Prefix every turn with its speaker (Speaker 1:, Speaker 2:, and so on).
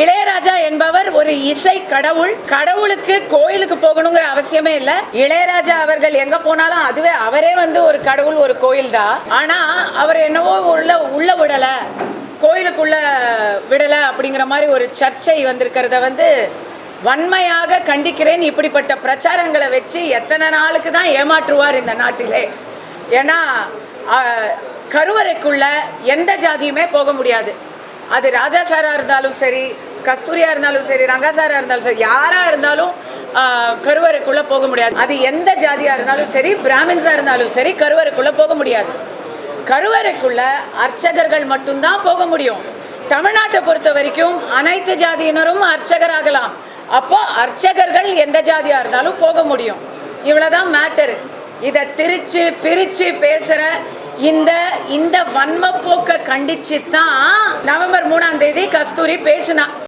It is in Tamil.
Speaker 1: இளையராஜா என்பவர் ஒரு இசை கடவுள். கடவுளுக்கு கோயிலுக்கு போகணுங்கிற அவசியமே இல்ல. இளையராஜா அவர்கள் எங்க போனாலும் அதுவே அவரே வந்து ஒரு கடவுள் ஒரு கோயில் தான் ஆனா அவர் என்னவோ உள்ள உள்ள விடல. கோயிலுக்குள்ள விடல அப்படிங்கிற மாதிரி ஒரு சர்ச்சை வந்திருக்கிறத வந்து வன்மையாக கண்டிக்கிறேன். இப்படிப்பட்ட பிரச்சாரங்களை வச்சு எத்தனை நாளுக்கு தான் ஏமாற்றுவார் இந்த நாட்டிலே. ஏன்னா கருவறைக்குள்ள எந்த ஜாதியுமே போக முடியாது. அது ராஜா சாரா இருந்தாலும் சரி கஸ்தூரியா இருந்தாலும் சரி ரங்காசாரா இருந்தாலும் சரி யாரா இருந்தாலும் ஆஹ், கருவறைக்குள்ள போக முடியாது. அது எந்த ஜாதியா இருந்தாலும் சரி பிராமின்ஸா இருந்தாலும் சரி கருவறைக்குள்ள போக முடியாது. கருவறைக்குள்ள அர்ச்சகர்கள் மட்டும்தான் போக முடியும். தமிழ்நாட்டை பொறுத்த வரைக்கும் அனைத்து ஜாதியினரும் அர்ச்சகராகலாம். அப்போ அர்ச்சகர்கள் எந்த ஜாதியா இருந்தாலும் போக முடியும். இவ்வளவுதான் மேட்டரு. இதை திரிச்சு பிரிச்சு பேசுற இந்த இந்த வன்மப்போக்கை கண்டிச்சு தான் நவம்பர் மூணாம் தேதி கஸ்தூரி பேசினா.